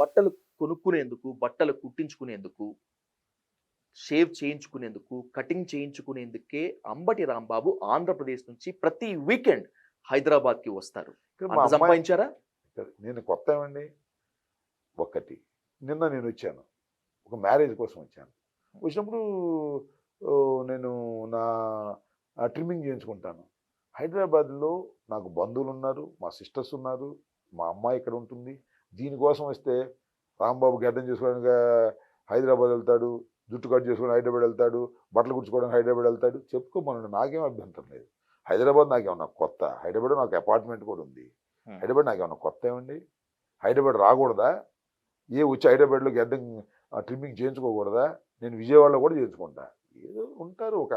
బట్టలు కొనుక్కునేందుకు బట్టలు కుట్టించుకునేందుకు షేవ్ చేయించుకునేందుకు కటింగ్ చేయించుకునేందుకే అంబటి రాంబాబు ఆంధ్రప్రదేశ్ నుంచి ప్రతి వీకెండ్ హైదరాబాద్కి వస్తారు సంపాదించారా? నేను కొత్త ఏమండి? ఒక్కటి నిన్న నేను వచ్చాను. ఒక మ్యారేజ్ కోసం వచ్చాను. వచ్చినప్పుడు నేను నా ట్రిమ్మింగ్ చేయించుకుంటాను. హైదరాబాద్లో నాకు బంధువులు ఉన్నారు మా సిస్టర్స్ ఉన్నారు మా అమ్మాయి ఇక్కడ ఉంటుంది. దీనికోసం వస్తే రాంబాబు గడ్డం చేసుకోవడానికి హైదరాబాద్ వెళ్తాడు జుట్టు కట్ చేసుకోవడానికి హైదరాబాద్ వెళ్తాడు బట్టలు కుట్టుకోవడానికి హైదరాబాద్ వెళ్తాడు. చెప్పుకోమనండి నాకేం అభ్యంతరం లేదు. హైదరాబాద్ నాకేమన్నా కొత్త హైదరాబాద్ నాకు అపార్ట్మెంట్ కూడా ఉంది. హైదరాబాద్ నాకేమన్నా కొత్త ఏమండి హైదరాబాద్ రాకూడదా? ఏ వచ్చి హైదరాబాద్లో గడ్డం ట్రిమ్మింగ్ చేయించుకోకూడదా? నేను విజయవాడలో కూడా చేయించుకుంటా. ఏదో ఉంటారు ఒక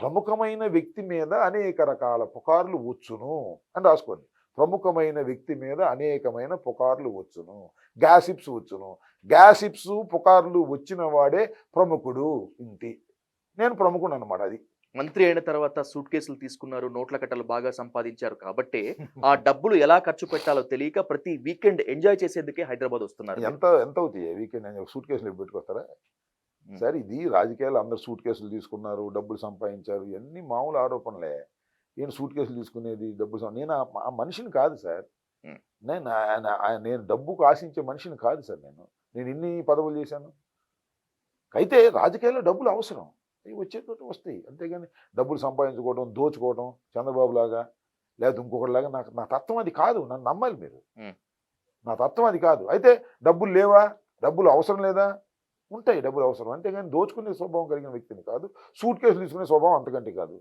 ప్రముఖమైన వ్యక్తి మీద అనేక రకాల పుకార్లు వచ్చును అని రాసుకోండి. ప్రముఖమైన వ్యక్తి మీద అనేకమైన పుకార్లు వచ్చును. గ్యాసిప్స్ వచ్చును. గ్యాసిప్స్ పుకార్లు వచ్చిన వాడే ప్రముఖుడు ఇంటి. నేను ప్రముఖుడు అనమాట అది. మంత్రి అయిన తర్వాత సూట్ కేసులు తీసుకున్నారు నోట్ల కట్టలు బాగా సంపాదించారు కాబట్టి ఆ డబ్బులు ఎలా ఖర్చు పెట్టాలో తెలియక ప్రతి వీకెండ్ ఎంజాయ్ చేసేందుకే హైదరాబాద్ వస్తున్నారు ఎంత ఎంత అవుతాయి వీకెండ్ సూట్ కేసులు పెట్టుకొస్తారా. సార్ ఇది రాజకీయాలు అందరు సూట్ కేసులు తీసుకున్నారు డబ్బులు సంపాదించారు ఇవన్నీ మామూలు ఆరోపణలే. నేను సూట్ కేసులు తీసుకునేది డబ్బులు నేను ఆ- మనిషిని కాదు సార్. నేను నేను డబ్బుకు ఆశించే మనిషిని కాదు సార్ నేను. నేను ఇన్ని పదవులు చేశాను. అయితే రాజకీయాల్లో డబ్బులు అవసరం. అవి వచ్చేటట్టు వస్తాయి. అంతేగాని డబ్బులు సంపాదించుకోవడం దోచుకోవడం చంద్రబాబు లాగా లేదా ఇంకొకటిలాగా నాకు నా తత్వం అది కాదు. నన్ను నమ్మాలి మీరు. నా తత్వం అది కాదు. అయితే డబ్బులు లేవా? డబ్బులు అవసరం లేదా? ఉంటాయి డబ్బులు అవసరం. అంతేగాని దోచుకునే స్వభావం కలిగిన వ్యక్తిని కాదు. సూట్ కేసులు తీసుకునే స్వభావం అంతకంటే కాదు.